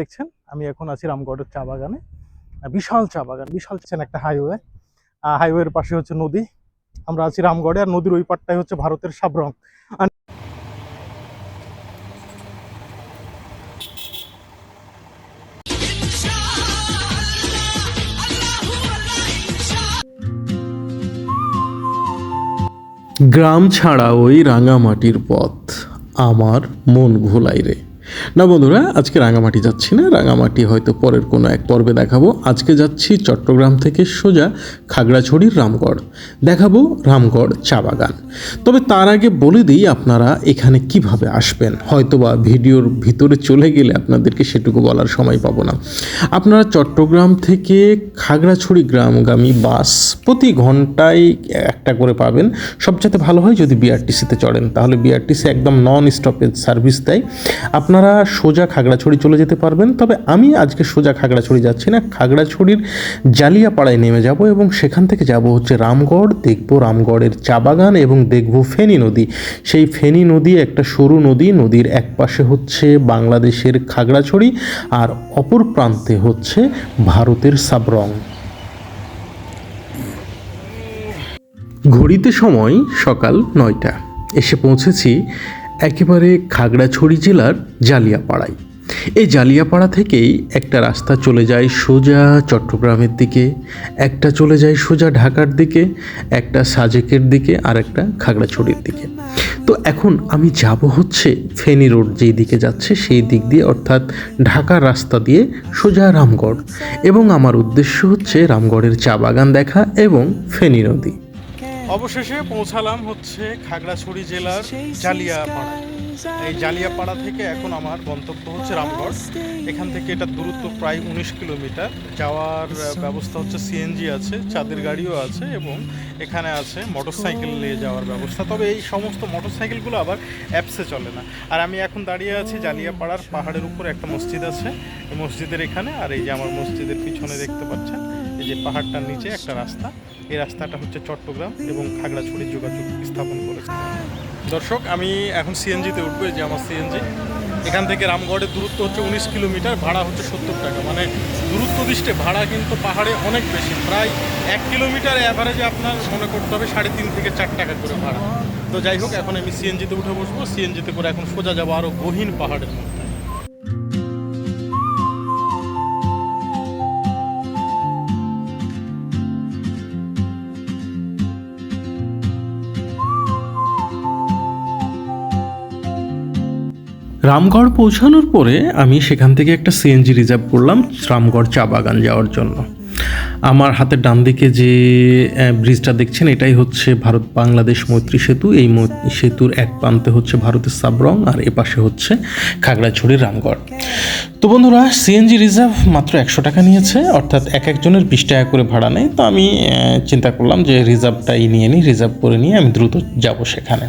দেখছেন? আমি এখন আছি রামগড়ের চা বাগানে বিশাল চা বাগান, বিশাল একটা হাইওয়ে হাইওয়ের পাশে হচ্ছে নদী। আমরা আছি রামগড়ে, আর নদীর ওই পারটাই হচ্ছে ভারতের সাবরং গ্রাম ছাড়া ওই রাঙামাটির পথ, আমার মন ভোলাই রে। না বন্ধুরা, আজকে রাঙামাটি যাচ্ছি না। রাঙামাটি হয়তো পরের কোনো এক পর্বে দেখাবো। আজকে যাচ্ছি চট্টগ্রাম থেকে সোজা খাগড়াছড়ির রামগড়। দেখাবো রামগড় চা বাগান। তবে তার আগে বলে দিই, আপনারা এখানে কীভাবে আসবেন? হয়তোবা ভিডিওর ভিতরে চলে গেলে আপনাদেরকে সেটুকু বলার সময় পাবো না। আপনারা চট্টগ্রাম থেকে খাগড়াছড়ি গ্রামগামী বাস প্রতি ঘন্টায় একটা করে পাবেন। সবচেয়ে ভালো হয় যদি বিআরটিসিতে চড়েন, তাহলে বিআরটিসি একদম নন স্টপেজ সার্ভিস দেয়। আপনারা সোজা খাগড়াছড়ি চলে যেতে পারবেন। তবে আমি আজকে সোজা খাগড়াছড়ি যাচ্ছি না। খাগড়াছড়ির জালিয়াপাড়ায় নেমে যাব এবং সেখান থেকে যাব হচ্ছে রামগড়। দেখব রামগড়ের চা বাগান এবং দেখব ফেনী নদী। সেই ফেনী নদী একটা সরু নদী। নদীর এক পাশে হচ্ছে বাংলাদেশের খাগড়াছড়ি আর অপর প্রান্তে হচ্ছে ভারতের সাবরং। ঘড়িতে সময় সকাল নয়টা। এসে পৌঁছেছি একেবারে খাগড়াছড়ি জেলার জালিয়াপাড়ায়। এই জালিয়াপাড়া থেকেই একটা রাস্তা চলে যায় সোজা চট্টগ্রামের দিকে, একটা চলে যায় সোজা ঢাকার দিকে, একটা সাজেকের দিকে, আর একটা খাগড়াছড়ির দিকে। তো এখন আমি যাব হচ্ছে ফেনী রোড যেই দিকে যাচ্ছে সেই দিক দিয়ে, অর্থাৎ ঢাকার রাস্তা দিয়ে সোজা রামগড়। এবং আমার উদ্দেশ্য হচ্ছে রামগড়ের চা বাগান দেখা এবং ফেনী নদী। অবশেষে পৌঁছালাম হচ্ছে খাগড়াছড়ি জেলার জালিয়াপাড়া। এই জালিয়াপাড়া থেকে এখন আমার গন্তব্য হচ্ছে রামগড়। এখান থেকে এটা দূরত্ব প্রায় উনিশ কিলোমিটার। যাওয়ার ব্যবস্থা হচ্ছে সিএনজি আছে, চাঁদের গাড়িও আছে এবং এখানে আছে মোটরসাইকেল নিয়ে যাওয়ার ব্যবস্থা। তবে এই সমস্ত মোটরসাইকেলগুলো আবার অ্যাপসে চলে না। আর আমি এখন দাঁড়িয়ে আছি জালিয়াপাড়ার পাহাড়ের উপর একটা মসজিদ আছে। মসজিদের এখানে। আর এই যে আমার মসজিদের পিছনে দেখতে পাচ্ছেন এই যে পাহাড়টার নিচে একটা রাস্তা, এই রাস্তাটা হচ্ছে চট্টগ্রাম এবং খাগড়াছড়ির যোগাযোগ স্থাপন করেছে। দর্শক, আমি এখন সিএনজিতে উঠবো যে আমার সিএনজি। এখান থেকে রামগড়ের দূরত্ব হচ্ছে উনিশ কিলোমিটার, ভাড়া হচ্ছে সত্তর টাকা। মানে দূরত্ব দৃষ্টে ভাড়া কিন্তু পাহাড়ে অনেক বেশি। প্রায় এক কিলোমিটার অ্যাভারেজে আপনার মনে করতে হবে সাড়ে তিন থেকে চার টাকা করে ভাড়া। তো যাই হোক, এখন আমি সিএনজিতে উঠে বসবো। সিএনজিতে করে এখন সোজা যাব আরও গহীন পাহাড়ের মধ্যে। রামগড় পৌঁছানোর পরে আমি সেখান থেকে একটা সিএনজি রিজার্ভ করলাম, রামগড় চা বাগান যাওয়ার জন্য। আমার হাতের ডান দিকে যে ব্রিজটা দেখছেন, এটাই হচ্ছে ভারত বাংলাদেশ মৈত্রী সেতু। এই সেতুর এক প্রান্তে হচ্ছে ভারতের সাবরং, আর এ পাশে হচ্ছে খাগড়াছড়ির রামগড়। তো বন্ধুরা সিএনজি রিজার্ভ মাত্র একশো টাকা নিয়েছে, অর্থাৎ এক একজনের বিশ টাকা করে ভাড়া নেয়। তো আমি চিন্তা করলাম যে রিজার্ভটাই নিয়ে নিই রিজার্ভ করে নিয়ে আমি দ্রুত যাব সেখানে।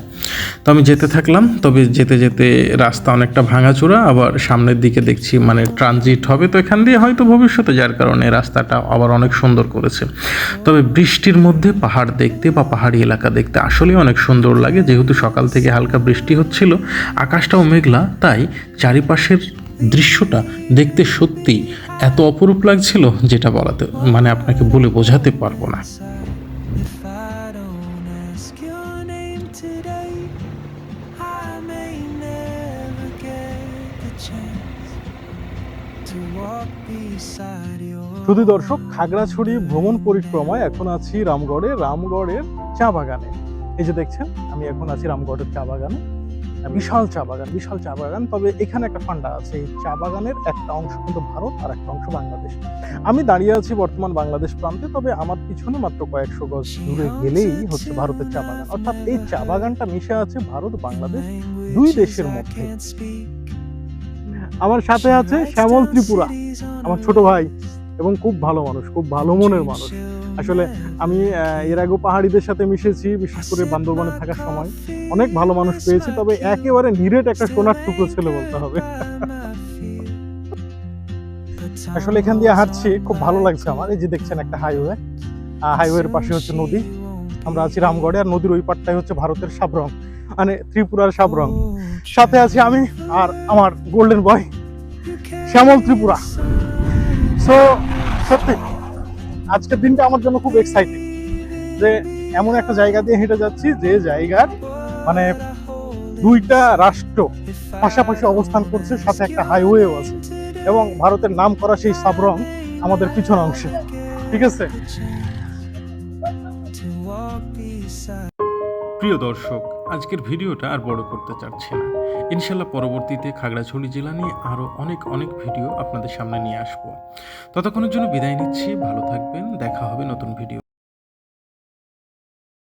তো আমি যেতে থাকলাম, তবে যেতে যেতে রাস্তা অনেকটা ভাঙাচোরা, আবার সামনের দিকে দেখছি মানে ট্রানজিট হবে তো এখান দিয়ে, হয়তো ভবিষ্যতে, যার কারণে রাস্তাটা আবার অনেক সুন্দর করেছে। তবে বৃষ্টির মধ্যে পাহাড় দেখতে বা পাহাড়ি এলাকা দেখতে আসলেই অনেক সুন্দর লাগে। যেহেতু সকাল থেকে হালকা বৃষ্টি হচ্ছিল, আকাশটাও মেঘলা, তাই চারিপাশের দৃশ্যটা দেখতে সত্যি এত অপরূপ লাগছিল যেটা বলাতে মানে আপনাকে বলে বোঝাতে পারব না। শুধু দর্শক, খাগড়াছড়ি ভ্রমণ পরিক্রমায় এখন আছি রামগড়ে, রামগড়ের চা বাগানে। এই যে দেখছেন, আমি এখন আছি রামগড়ের চা বাগানে। বিশাল চা বাগান, বিশাল চা বাগান। তবে এখানে একটা ফান্ডা আছে। এই চা বাগানের একটা অংশ কিন্তু ভারত আর একটা অংশ বাংলাদেশ। আমি দাঁড়িয়ে আছি বর্তমান বাংলাদেশ প্রান্তে, তবে আমার পিছনে মাত্র কয়েকশো গজ দূরে গেলেই হচ্ছে ভারতের চা বাগান। অর্থাৎ এই চা বাগানটা মিশে আছে ভারত, বাংলাদেশ দুই দেশের মধ্যে। আমার সাথে আছে শ্যামল ত্রিপুরা, আমার ছোট ভাই এবং খুব ভালো মানুষ, খুব ভালো মনের মানুষ। আসলে আমি এর আগেও পাহাড়িদের সাথে মিশেছি, বিশেষ করে বান্দরবানে থাকার সময়। অনেক ভালো মানুষ পেয়েছি, তবে একেবারে নিরেট একটা সোনার টুকরো ছেলে বলতে হবে। আসলে এখান দিয়ে হাঁটছি, খুব ভালো লাগছে আমার। এই যে দেখছেন একটা হাইওয়ে হাইওয়ের পাশে হচ্ছে নদী। আমরা আছি রামগড়ে, আর নদীর ওই পারটাই হচ্ছে ভারতের সাবরং মানে ত্রিপুরার সাবরং। সাথে আছি আমি আর আমার golden boy Shyamal Tripura. So সত্যি, আজকের দিনটা আমার জন্য খুব এক্সাইটিং যে এমন একটা জায়গা দিয়ে হেঁটে যাচ্ছি, যে জায়গার মানে দুইটা রাষ্ট্র পাশাপাশি অবস্থান করছে, সাথে একটা হাইওয়েও আছে। এবং ভারতের নাম করা সেই সাবরং আমাদের পিছন অংশে। ঠিক আছে. প্রিয় দর্শক, আজকের ভিডিওটা আর বড় করতে চাচ্ছি না। ইনশাল্লাহ পরবর্তীতে খাগড়াছড়ি জেলা নিয়ে আরও অনেক অনেক ভিডিও আপনাদের সামনে নিয়ে আসব। ততক্ষণের জন্য বিদায় নিচ্ছি, ভালো থাকবেন, দেখা হবে নতুন ভিডিও